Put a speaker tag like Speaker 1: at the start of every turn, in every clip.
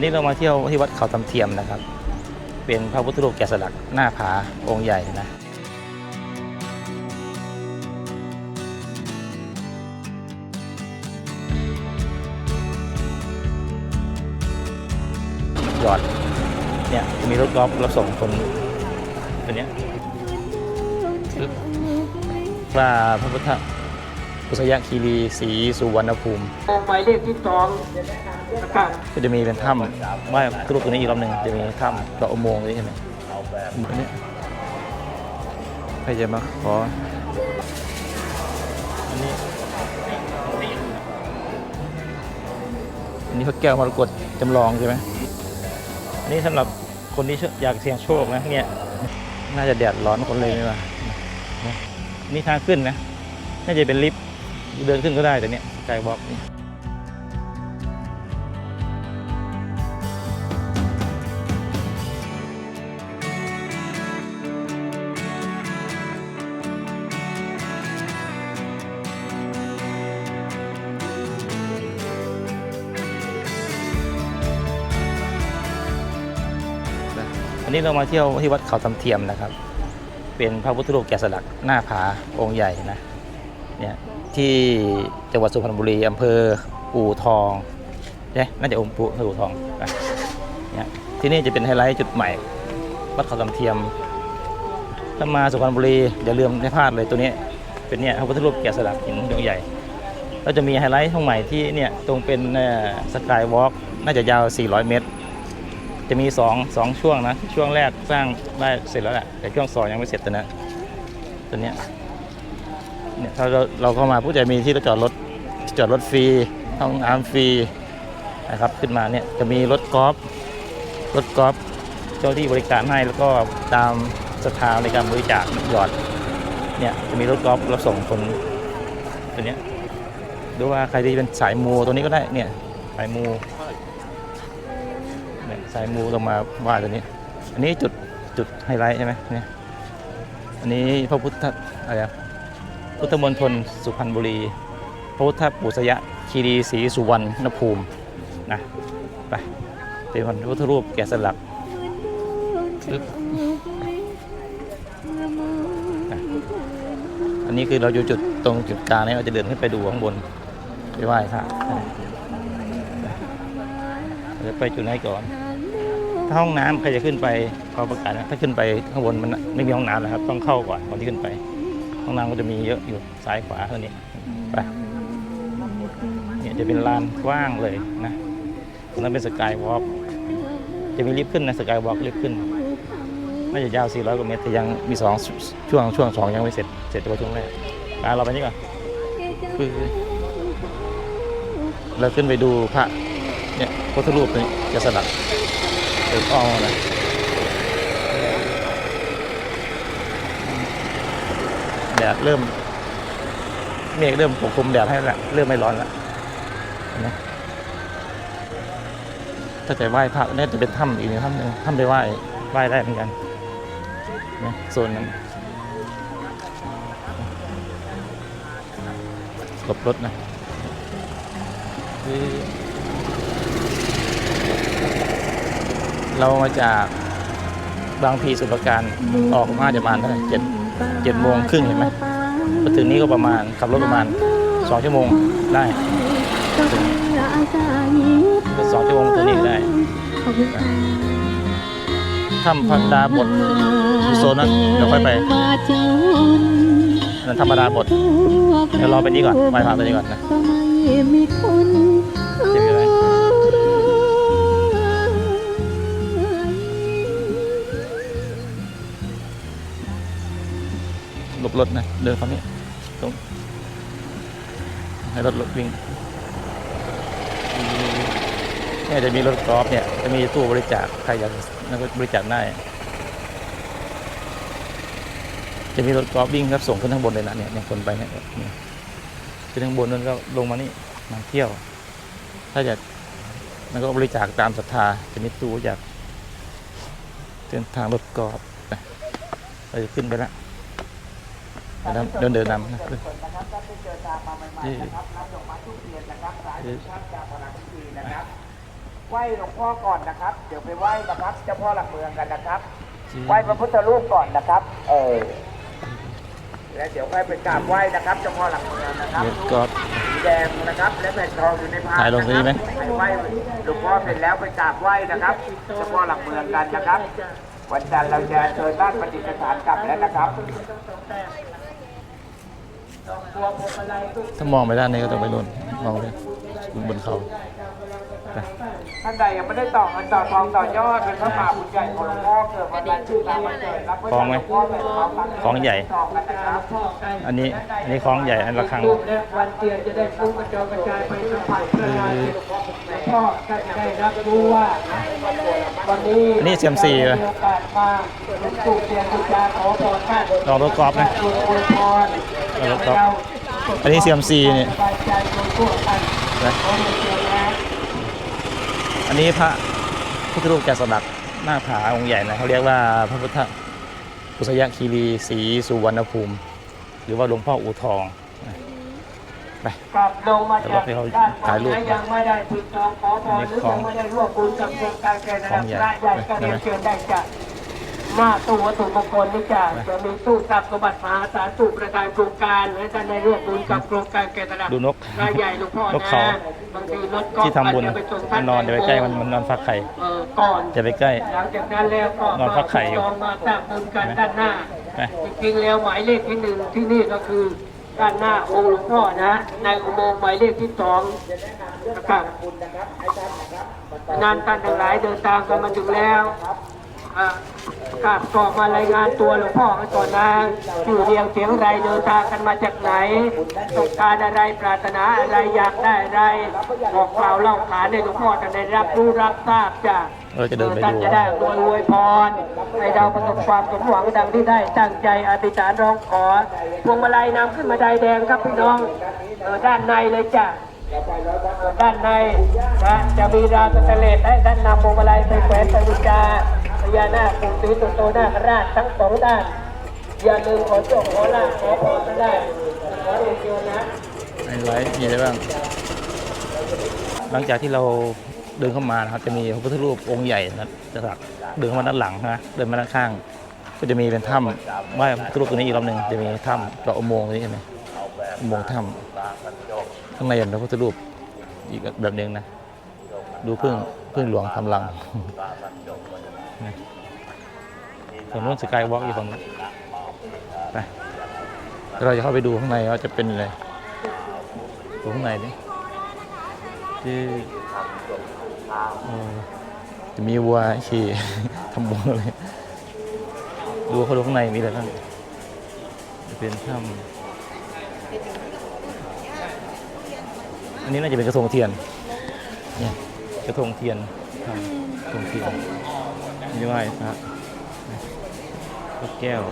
Speaker 1: วันนี้เรามาเที่ยวที่วัดเขาตำเทียมนะครับ เป็นพระพุทธรูปแกะสลักหน้าผาองค์ใหญ่นะหยอดเนี่ยจะมีรถกอล์ฟรับส่งคนตัวเนี้ยพระพุทธพุทธยคีรีศรีสุวรรณภูมิ
Speaker 2: หมายเลขที่สองนะค
Speaker 1: ก็จะมีเป็นถ้ำว่ารูปตัวนี้อีกรอบหนึ่งจะมีถ้ำกับอุโมงค์นี้ใช่ไหมอันนี้ใครจะมาขออันนี้อันนี้พระแก้วมรกตจำลองใช่ไหมอันนี้สำหรับคนที่อยากเสี่ยงโชคนะเนี่ยน่าจะแดดร้อนคนเลยไหมวะนะนี่ทางขึ้นนะ น่าจะเป็นลิฟต์เดินขึ้นก็ได้แต่เนี่ยไกลบอกนี่ันนี้เรามาเที่ยวที่วัดเขาตำเทียมนะครับ เป็นพระพุทธรูปแกะสลักหน้าผาองค์ใหญ่นะเนี่ยที่จังหวัดสุพรรณบุรีอำเภออู่ทองเนี่ยน่าจะองค์ปู่อำเภออู่ทองเนี่ยที่นี่จะเป็นไฮไลท์จุดใหม่ วัดเขาตำเทียมถ้ามาสุพรรณบุรีอย่าลืมไม่พลาดเลยตัวนี้เป็นเนี่ยพระพุทธรูปแกะสลักหินดวงใหญ่แล้วจะมีไฮไลท์ตรงใหม่ที่เนี่ยตรงเป็นสกายวอล์กน่าจะยาว 400 เมตร จะมี2องสองช่วงนะ ช่วงแรกสร้างได้เสร็จแล้วแหละ แต่ช่วงสองยังไม่เสร็จตัวนะตัวเนี้ยเนี่ยถ้าเราเราเข้ามาผู้จะมีที่จอดรถจอดรถฟรีห้องน้ำฟรีนะครับขึ้นมาเนี่ยจะมีรถกอล์ฟรถกอล์ฟเจ้าที่บริการให้แล้วก็ตามสถานในการบริจาคหยอดเนี่ยจะมีรถกอล์ฟเรับส่งคนตัวเนี้ยดูว่าใครที่เป็นสายมูตัวนี้ก็ได้เนี่ยสายมู สายมูลงมาว่าตัวนี้ อันนี้จุดจุดไฮไลท์ใช่ไหมเนี่ยอันนี้พระพุทธอะไรพุทธมณฑลสุพรรณบุรี พระพุทธปุษยคีรีศรีสุวรรณภูมินะไปเป็นพระพุทธรูปแกะสลักปึ๊บอันนี้คือเราอยู่จุดตรงจุดกลางนี้เราจะเดินขึ้นไปดูข้างบนไปไหว้พระเราจะไปจุดไหนก่อน ถ้าห้องน้ำใครจะขึ้นไปเขาประกาศนะถ้าขึ้นไปข้างบนมันไม่มีห้องน้ำนะครับ ต้องเข้าก่อนก่อนที่ขึ้นไป ห้องน้ำก็จะมีเยอะอยู่ซ้ายขวาเท่านี้ไปเนี่ยจะเป็นลานกว้างเลยนะตรงนั้นเป็นสกายวอล์กจะมีลิฟต์ขึ้นนะสกายวอล์กลิฟต์ขึ้นน่าจะยาว 400 กว่าเมตรแต่ยังมีสองช่วงช่วงสองยังไม่เสร็จเสร็จแต่ว่าช่วงแรกอะเราไปนี่ก่อนคือเราขึ้นไปดูพระเนี่ยพุทธรูปนี่จะสลัก เอออ้อนะแดดเริ่ม เมฆเริ่มปกคลุมแดดให้ล้วเริ่มไม่ร้อนล้วเห็นไหมถ้าจะไหว้พระนี่จะเป็นถ้ำอีกหนึ่งถ้ำหนึ่งถ้ำไปไหว้ไหว้ได้เหมือนกันนะโซนนั้นหลบรถนะคือ เรามาจากบางพลีสุรการออกมาจะประมาณเท่าไหร่เจ็ดเจ็ดโมงครึ่งเห็นไหมมาถึงนี้ก็ประมาณขับรถประมาณสองชั่วโมงได้ก็สองชั่วโมงตัวนี้ก็ได้ถ้ำพันดาบทโซนนั้นเดี๋ยวค่อยไปอันนั้นธรรมดาบทเดี๋ยวรอไปนี้ก่อนไปผ่านไปนี้ก่อนนะ รถนะ เดินฝั่งนี้ตรงให้รถรถวิ่งเนี่ยจะมีรถกอล์ฟเนี่ย จะมีตู้บริจาคใครอยากนั่นก็บริจาคได้จะมีรถกอล์ฟวิ่งครับส่งขึ้นข้างบนเลยนะเนี่ยเนี่ยคนไปเนี่ยขึ้นข้างบนนั่นก็ลงมานี่มาเที่ยว ถ้าอยากมันก็บริจาคตามศรัทธาจะมีตู้อยากเดินทางรถกอล์ฟไปเราจะขึ้นไปแล้ว เดินเดินเดินนำนะ
Speaker 2: นะครับถ้าไปเจอตามมาใหม่ๆนะครับรับดอกไม้ทุกเดือนนะครับสายทุกท่านจากพลังพิธีนะครับไหว้หลวงพ่อก่อนนะครับ เดี๋ยวไปไหว้นะครับเจ้าพ่อหลักเมืองกันนะครับไหว้พระพุทธรูปก่อนนะครับ เออแล้วเดี๋ยวค่อยไปกราบไหว้นะครับเจ้าพ่อหลักเมืองนะครับ
Speaker 1: เดี๋ยวก็
Speaker 2: สีแดงนะครับและแผ่นทองอยู่ในพาน
Speaker 1: ถ่ายลงตรงนี้ไหม
Speaker 2: ไปไหว้หลวงพ่อเสร็จแล้วไปกราบไหว้นะครับเจ้าพ่อหลักเมืองกันนะครับ วันจันทร์เราจะเชิญราชประดิษฐานกลับแล้วนะครับ
Speaker 1: ถ้ามองไปด้านนี้ก็ต้องไปนู่นมองเลยบนเขาไป
Speaker 2: ท่านใดยังไม่ได้ต่อเงินต่อทองต่อยอดเป็นพระป่าบุญใหญ่ของหลวงพ่อเกิดวันจันทร์ชื่อตามวันเกิดรับไว้จากหลวงพ่อแบบทองคำ
Speaker 1: ของใหญ่
Speaker 2: ต่อกันนะครับ
Speaker 1: อันนี้อันนี้คล้องใหญ่อันละครัง
Speaker 2: รูปและวันเตียนจะได้ฟุ้งกระจายกระจายไปสัมผัสเพื่อ ให้หลวงพ่อท่านได้รับรู้ว่าวันนี้
Speaker 1: อันนี้เซียมซีเหรอ
Speaker 2: มีโอกาสมาหลวงปู่เตียนบูชาขอพรท่าน
Speaker 1: ลองรถกอล์ฟนะ
Speaker 2: อวยพร
Speaker 1: ลองรถกอล์ฟอันนี้เซียมซีเนี่ย
Speaker 2: สบายใจโดยทั่วกัน
Speaker 1: นะ
Speaker 2: ขอเรียนเชิญนะ
Speaker 1: อันนี้พระพุทธรูปแกะสลักหน้าผาองค์ใหญ่นะเขาเรียกว่าพระพุทธปุษยคีรีศรีสุวรรณภูมิ หรือว่าหลวงพ่ออูทองนะ ไป
Speaker 2: กลับลงมาจาก
Speaker 1: เดี๋ยวเราไป
Speaker 2: ด้าน
Speaker 1: ถ่ายรูป
Speaker 2: บนยังไม่ได้ติดจองขอพรหรือยังไม่ได้ร่วมบุญกับโครงการแก่ระดับพระใหญ่ก็เรียนเชิญได้จ้ะหน้าตู้วัตถุมงคลนี่จ้ะจะมีตู้ทรัพย์สมบัติมหาศาลตู้ประธานโครงการและท่านได้ร่วมบุญกับโครงการแก่ระดับ
Speaker 1: ดูนก
Speaker 2: พระใหญ่หลวงพ่อน
Speaker 1: กเขา
Speaker 2: นะบางทีรถก็
Speaker 1: ที่ทำบุญ
Speaker 2: อาจจะไปส่ง
Speaker 1: มันนอนอย่าไปใกล้มันมันนอนฟักไข่
Speaker 2: เออก่อน
Speaker 1: อย่าไปใกล้
Speaker 2: หลังจากนั้นแล้วก็
Speaker 1: นอนพักไข่อยู่
Speaker 2: จองมาตั้งบุญกันด้านหน้า
Speaker 1: ไป
Speaker 2: จริงๆแล้วหมายเลขที่หนึ่งที่นี่ก็คือ ด้านหน้าองค์หลวงพ่อนะในอุโมงค์หมายเลขที่สองนะครับนานท่านทั้งหลายเดินทางกันมาถึงแล้วอ่า กราบกรอกมารายงานตัวหลวงพ่อกันก่อนนะชื่อเรียงเสียงไรเดินทางกันมาจากไหนต้องการอะไรปรารถนาอะไรอยากได้อะไรบอกกล่าวเล่าขานให้หลวงพ่อท่านได้รับรู้รับทราบจ้ะ
Speaker 1: เราจะเดินไป
Speaker 2: ท่าน
Speaker 1: ดู
Speaker 2: จะได้อวยอวยพรให้เราประสบความสมหวังดังที่ได้ตั้งใจอธิษฐานร้องขอพวงมาลัยนำขึ้นมาไดแดงครับพี่น้องเออด้านในเลยจ้ะเออด้านในนะจะมีราวสแตนเลสให้ท่านนำพวงมาลัยไปแขวนไปบูชาพ ญานาคปู่ศรีสุโตนาคราชทั้งสองด้าน อย่าลืมขอโชคขอลาขอพรก็ได้ขอเรียนเชิญนะ
Speaker 1: ไฮไลท์มีอะไรบ้าง หลังจากที่เราเดินเข้ามานะครับ จะมีพระพุทธรูปองค์ใหญ่นะจะสักเดินเข้ามาด้านหลังนะเดินมาด้านข้าง ก็จะมีเป็นถ้ำไหว้พระพุทธรูปตัวนี้อีกรอบหนึ่งจะมีถ้ำเจาะอุโมงค์ตรงนี้ใช่ไหมอุโมงค์ถ้ำข้างในเป็นพระพุทธรูปอีกแบบหนึ่งนะ ดูพึ่งพึ่งหลวงทำรัง นะฝั่งนู้นสกายวอล์กอยู่ฝั่งนู้นไปเราจะเข้าไปดูข้างในว่าจะเป็นอะไรดูข้างในดิที่เอ่จะมีวัวขี่ทำบุญอะไรดูเขาดูข้างในมีอะไรบ้างจะเป็นถ้ำอันนี้น่าจะเป็นกระทงเทียนเนี่ยกระทงเทียนกระทงเทียน นี่ไหว้พระพระแก้ว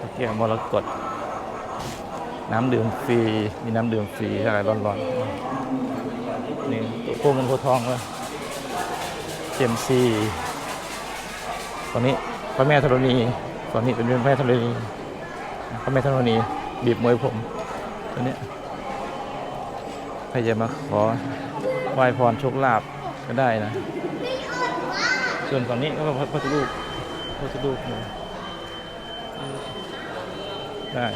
Speaker 1: พระแก้วมรกตน้ำดื่มฟรี มีน้ำดื่มฟรีอะไรร้อนๆนี่ตัวพวกเงินโพธิ์ทองเลยเจมซีตอนนี้พระแม่ธรณีตอนนี้เป็นพระแม่ธรณีพระแม่ธรณีบีบมวยผมตัวนี้ใครจะมาขอไหว้พรโชคลาภก็ได้นะ ส่วนฝั่งนี้ก็พระพุทธรูปพระพุทธรูปนะได้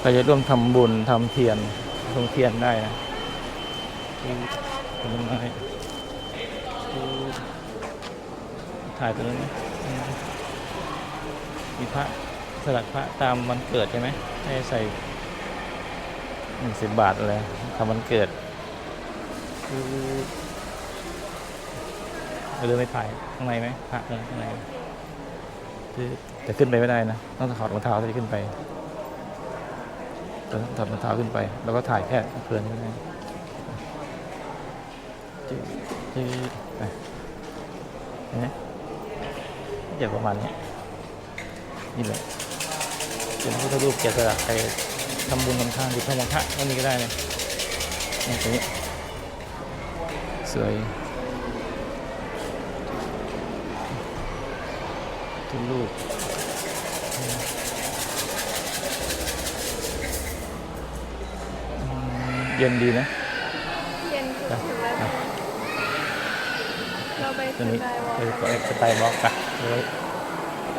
Speaker 1: ใครจะร่วมทำบุญทำเทียนทงเทียนได้นะคือผลไม้ถ่ายตัวนี้มีพระสลักพระตามวันเกิดใช่ไหมให้ใส่หนึ่งสิบบาทอะไรทำวันเกิดอ เราเดินไปถ่ายข้างในไหมพระเดินข้างในแต่ขึ้นไปไม่ได้นะ ต้องถอดรองเท้าถึงจะขึ้นไปถอดถอดรองเท้าขึ้นไป แล้วก็ถ่ายแค่เพลินนี่จืดจืดไปเห็นไหมเดี๋ยวประมาณนี้นี่แหละเป็นพุทธรูปแกะสลักไปทำบุญทำทานหรือทำวังพระก็มีก็ได้เลยนี่ตรงนี้สวย ทุกรูปเย็นดีนะ
Speaker 3: เย็น
Speaker 1: ไป
Speaker 3: ถึงแล้ว
Speaker 1: ไป
Speaker 3: ไป
Speaker 1: ตัวนี้
Speaker 3: สกายวอล์ก
Speaker 1: เออตัวสกายวอล์กอะเลย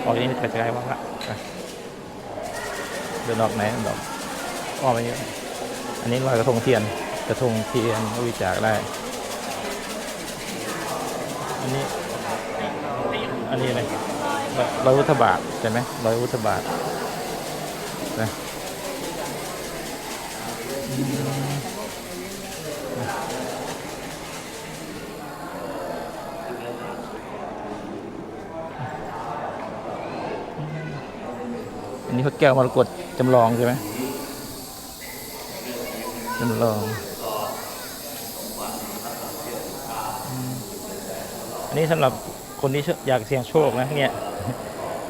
Speaker 1: ออกนี้ไปสกายวอล์กละไปเดินออกไหนดอกอ้อมไปเยอะอันนี้ลอยกระทงเทียน กระทงเทียนบริจาคได้ อันนี้อันนี้อะไรร้ อยวุฒบาทใช่ไหมร้อยวุฒบาทนะอันนี้พระแก้วมรกตจำลองใช่ไหมจำลอง อันนี้สำหรับคนที่อยากเสี่ยงโชคนะเนี่ย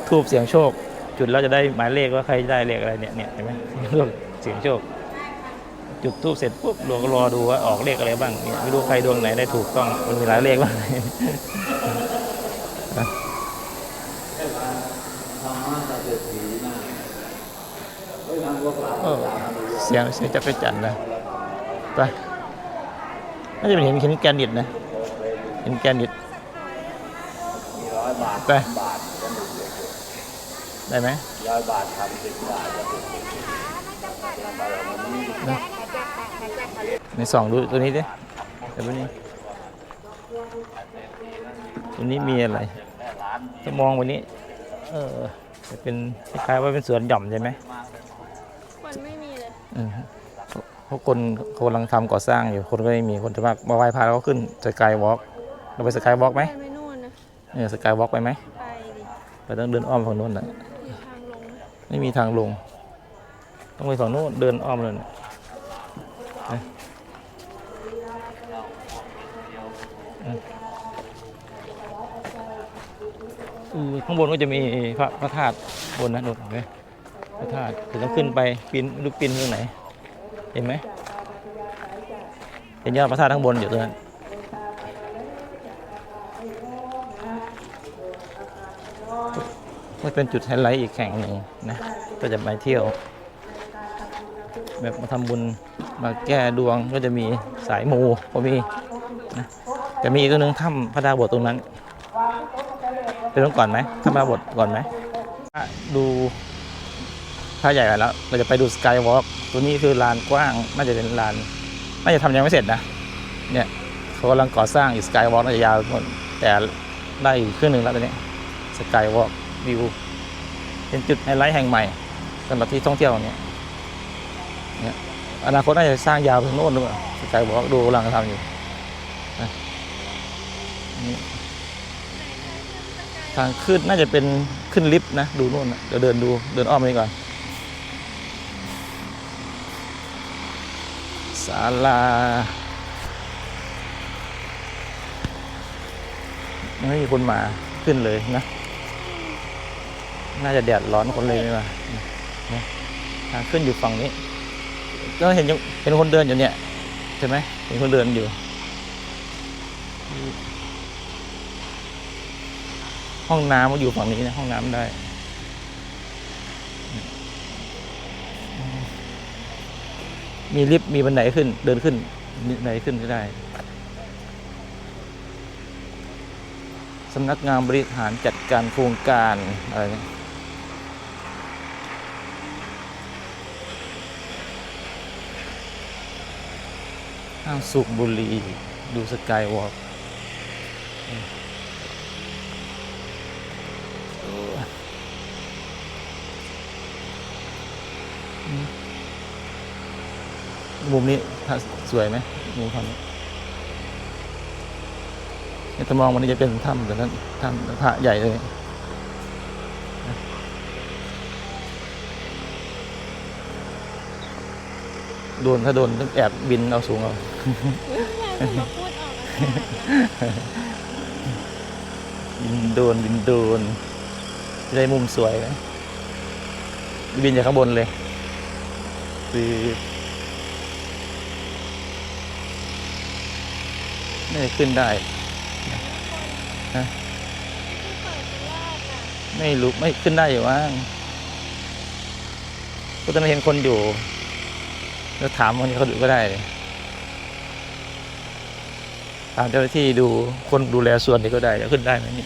Speaker 1: ทูบเสียงโชค จุดแล้วจะได้หมายเลขว่าใครได้เลขอะไรเนี่ยเนี่ยเห็นไหมเสียงโชค จุดทูบเสร็จปุ๊บเราก็รอดูว่าออกเลขอะไรบ้างเนี่ยไม่รู้ใครดวงไหนได้ถูกต้องมันมีหลายเลขบ้างเออเสียงเสียงจักรจันทร์นะไปน่าจะเป็นเห็นเห็นแกนดิดนะ เห็นแกนดิดไป ได้ไหมร้อยบาททำสิบบาทในสองดูตัวนี้ดิเดี๋ยวตัวนี้ ตัวนี้มีอะไร จะมองวันนี้ เออจะเป็นคล้ายๆว่าเป็นสวนหย่อมใช่ไหม
Speaker 3: มันไม่มีเลย
Speaker 1: อืมเพราะคนเขากำลังทำก่อสร้างอยู่ คนก็ไม่มี คนจะมากมาไหว้พระแล้วก็ขึ้นสกายวอล์กเราไปสกายวอล์กไหม
Speaker 3: ไปไม่นู่นนะ
Speaker 1: เออสกายวอล์กไปไหม
Speaker 3: ไปดิ
Speaker 1: ไปต้องเดินอ้อมฝั่งนู้นนะ
Speaker 3: มีทางลงนะ ไม่
Speaker 1: มีทางลง ต้องไปฝั่งนู้นเดินอ้อมเลยนะนะอืมอือข้างบนก็จะมีพระพระธาตุบนนะนู่นเห็นไหมพระธาตุคือต้องขึ้นไปปีนไม่รู้ปีนตรงไหน เห็นไหมเห็นยอดพระธาตุข้างบนอยู่ตรงนั้น ก็เป็นจุดไฮไลท์อีกแห่งหนึ่งนะก็จะไปเที่ยว แบบมาทำบุญมาแก้ดวงก็จะมีสายมูก็มีนะจะมีอีกตัวหนึ่งถ้ำพระดาบทตรงนั้นไปตรงก่อนไหมถ้ำพระดาบทก่อนไหมดูท่าใหญ่แล้ว เราจะไปดูสกายวอล์กตัวนี้คือลานกว้างน่าจะเป็นลานน่าจะทำยังไม่เสร็จนะเนี่ยเขากำลังก่อสร้างอีกสกายวอล์กน่าจะยาวหมดแต่ได้อีกครึ่งหนึ่งแล้วตอนนี้สกายวอล์ก วิว เป็นจุดไฮไลท์แห่งใหม่สำหรับที่ท่องเที่ยวเนี่ยเนี่ยอนาคตน่าจะสร้างยาวไปโน่นหรือเปล่าสกายวอล์กดูกำลังทำอยู่ทางขึ้นน่าจะเป็นขึ้นลิฟต์นะ ดูโน่นนะเดี๋ยวเดินดูเดินอ้อมไปก่อนศาลาไม่มีคนมาขึ้นเลยนะ น่าจะแดดร้อนคนเลยไม่มานะทางขึ้นอยู่ฝั่งนี้ก็เห็นเห็นคนเดินอยู่เนี่ยใช่ไหมเห็นคนเดินอยู่ ห้องน้ำก็อยู่ฝั่งนี้นะห้องน้ำได้มีลิฟต์มีบันไดขึ้นเดินขึ้นบันไดขึ้นก็ได้สำนักงานบริหารจัดการโครงการอะไรเนี่ย ห้างสุขบุรี ดูสกายวอล์กมุมนี้ถ้าสวยไหมมุมทำนี้ถ้ามองมันนี้จะเป็นถ้ำแต่นั้นถ้ำพระใหญ่เลย โดนถ้าโดนต้องแอบบินเอาสูงเอาบินโดนบินโดนได้มุมสวยนะบินจากข้างบนเลยคือน่าจะขึ้นได้
Speaker 3: นะ
Speaker 1: ไม่รู้ไม่ขึ้นได้อยู่ว่างก็จะไม่เห็นคนอยู่ แล้วถามคนที่เขาดูก็ได้เลยพามเจ้าหน้าที่ดูคนดูแลส่วนนี้ก็ได้จะขึ้นได้ไหมนี่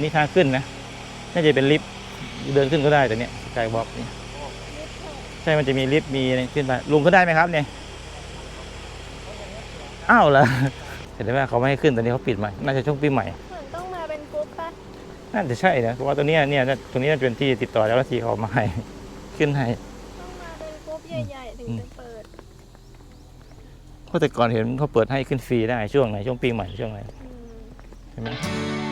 Speaker 1: นี่ทางขึ้นนะน่าจะเป็นลิฟต์เดินขึ้นก็ได้แต่เนี้ยสกายบล็อกนี่ใช่มันจะมีลิฟต์มีอะไรขึ้นไปลุงก็ได้ไหมครับเนี่ยอ้าวเหรอเห็นไหมว่าเขาไม่ให้ขึ้นตอนนี้เขาปิดใหม่น่าจะช่วงปีใหม่
Speaker 3: เหมือนต้องมาเป็นกรุ๊ปปะ
Speaker 1: น่าจะใช่นะเพราะว่าตัวเนี้ยเนี่ยตรงนี้น่าจะเป็นที่ติดต่อเจ้าหน้าที่เขามาให้ ขึ้นให้
Speaker 3: ต้องมาเป็นกรุ๊ปใหญ่ๆ ถึงจะเปิด
Speaker 1: เพราะแต่ก่อนเห็นเขาเปิดให้ขึ้นฟรีได้ช่วงไหนช่วงปีใหม่ช่วงไหน
Speaker 3: อืม
Speaker 1: ใช่ไหม
Speaker 3: เ